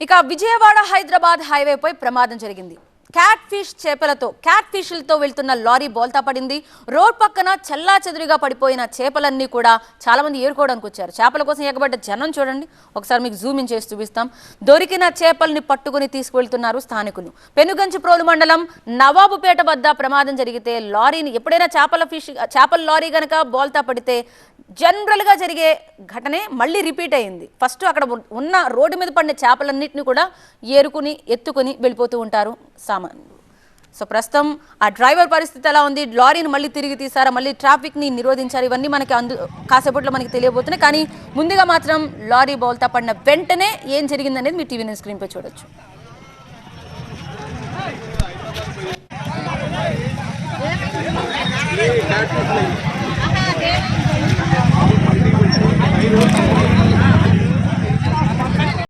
ఇక విజయవాడ హైదరాబాద్ హైవేపై ప్రమాదం జరిగింది. క్యాట్ ఫిష్ చేపలతో క్యాట్ ఫిష్లతో వెళ్తున్న లారీ బోల్తా పడింది. రోడ్ పక్కన చల్లా చెదురుగా పడిపోయిన చేపలన్నీ కూడా చాలామంది ఏరుకోవడానికి వచ్చారు. చేపల కోసం ఎగబడ్డ జనం చూడండి. ఒకసారి మీకు జూమ్ ఇన్ చేసి చూపిస్తాం. దొరికిన చేపల్ని పట్టుకుని తీసుకువెళ్తున్నారు స్థానికులు. పెనుగంచి ప్రోలు మండలం నవాబుపేట వద్ద ప్రమాదం జరిగితే లారీని ఎప్పుడైనా చేపల ఫిష్ చేపల లారీ గనక బోల్తా పడితే జనరల్గా జరిగే ఘటనే మళ్ళీ రిపీట్ అయింది ఫస్ట్ అక్కడ ఉన్న రోడ్డు మీద పడిన చేపలన్నింటినీ కూడా ఏరుకుని ఎత్తుకుని వెళ్ళిపోతూ ఉంటారు సామాన్యులు సో ప్రస్తుతం ఆ డ్రైవర్ పరిస్థితి ఎలా ఉంది? లారీని మళ్ళీ తిరిగి తీసారా మళ్ళీ ట్రాఫిక్ని నిరోధించారు? ఇవన్నీ మనకి అందు కాసేపట్లో మనకి తెలియబోతున్నాయి. కానీ ముందుగా మాత్రం లారీ బోల్తా పడిన వెంటనే ఏం జరిగిందనేది మీ టీవీ స్క్రీన్పై చూడొచ్చు. Hey,